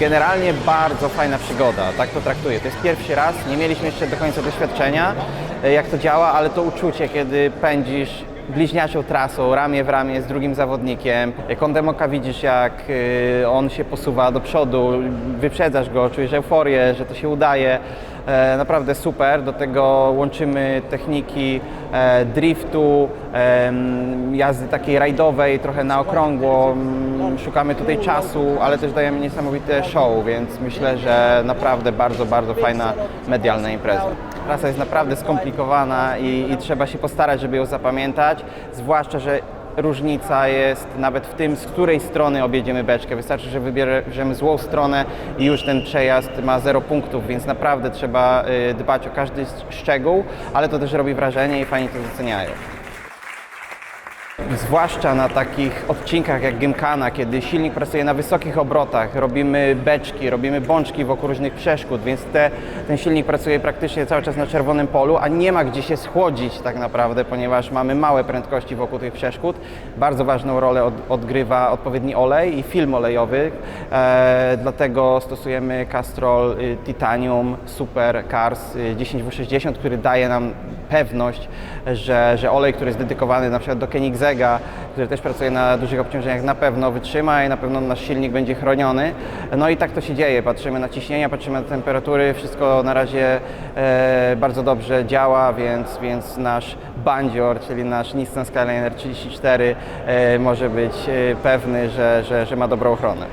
Generalnie bardzo fajna przygoda, tak to traktuję. To jest pierwszy raz, nie mieliśmy jeszcze do końca doświadczenia, e, jak to działa, ale to uczucie, kiedy pędzisz bliźniaczą trasą, ramię w ramię z drugim zawodnikiem. Kątem oka widzisz, jak y, on się posuwa do przodu, wyprzedzasz go, czujesz euforię, że to się udaje. E, Naprawdę super. Do tego łączymy techniki e, driftu, em, jazdy takiej rajdowej, trochę na okrągło. Mm, Szukamy tutaj czasu, ale też dajemy niesamowite show, więc myślę, że naprawdę bardzo, bardzo fajna medialna impreza. Trasa jest naprawdę skomplikowana i, i trzeba się postarać, żeby ją zapamiętać, zwłaszcza, że różnica jest nawet w tym, z której strony objedziemy beczkę. Wystarczy, że wybierzemy złą stronę i już ten przejazd ma zero punktów, więc naprawdę trzeba y, dbać o każdy szczegół, ale to też robi wrażenie i fajnie to doceniają. Zwłaszcza na takich odcinkach jak Gymkhana, kiedy silnik pracuje na wysokich obrotach, robimy beczki, robimy bączki wokół różnych przeszkód, więc te, ten silnik pracuje praktycznie cały czas na czerwonym polu, a nie ma gdzie się schłodzić tak naprawdę, ponieważ mamy małe prędkości wokół tych przeszkód. Bardzo ważną rolę od, odgrywa odpowiedni olej i film olejowy, e, dlatego stosujemy Castrol y, Titanium Super Cars y, 10W60, który daje nam pewność, że, że olej, który jest dedykowany na przykład do Koenigsegga, który też pracuje na dużych obciążeniach, na pewno wytrzyma i na pewno nasz silnik będzie chroniony. No i tak to się dzieje. Patrzymy na ciśnienia, patrzymy na temperatury, wszystko na razie e, bardzo dobrze działa, więc, więc nasz bandzior, czyli nasz Nissan Skyliner 34 e, może być e, pewny, że, że, że ma dobrą ochronę.